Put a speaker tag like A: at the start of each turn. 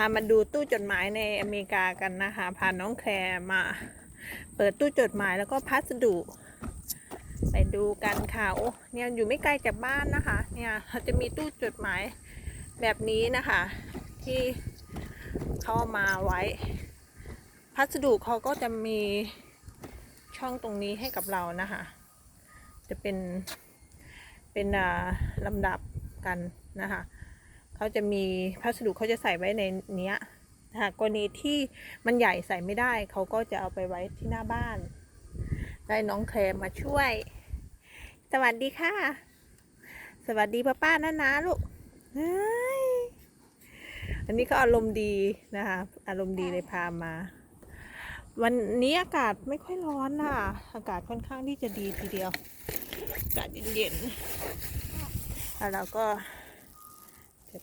A: ามาดูตู้จดหมายในอเมริกากันนะคะ พาน้องแคลร์มา เปิดตู้จดหมายแล้วก็พัสดุ ไปดูกันค่ะโอ้เนี่ยอยู่ไม่ไกลจากบ้านนะคะ เนี่ยเขาจะมีตู้จดหมายแบบนี้นะคะ ที่เขาเอามาไว้ พัสดุเขาก็จะมีช่องตรงนี้ให้กับเรานะคะ จะเป็นเป็นอ่าลำดับกันนะคะ เขาจะมีพัสดุเขาจะใส่ไว้ในเนี้ยนะคะกรณีที่มันใหญ่ใส่ไม่ได้ เขาก็จะเอาไปไว้ที่หน้าบ้าน ได้น้องแคลมมาช่วย สวัสดีค่ะ สวัสดีป้าป้านะนะลูกอันนี้ก็อารมณ์ดีนะคะ อารมณ์ดีเลยพามา วันนี้อากาศไม่ค่อยร้อนน่ะ อากาศค่อนข้างที่จะดีทีเดียว อากาศเย็นๆแล้วเราก็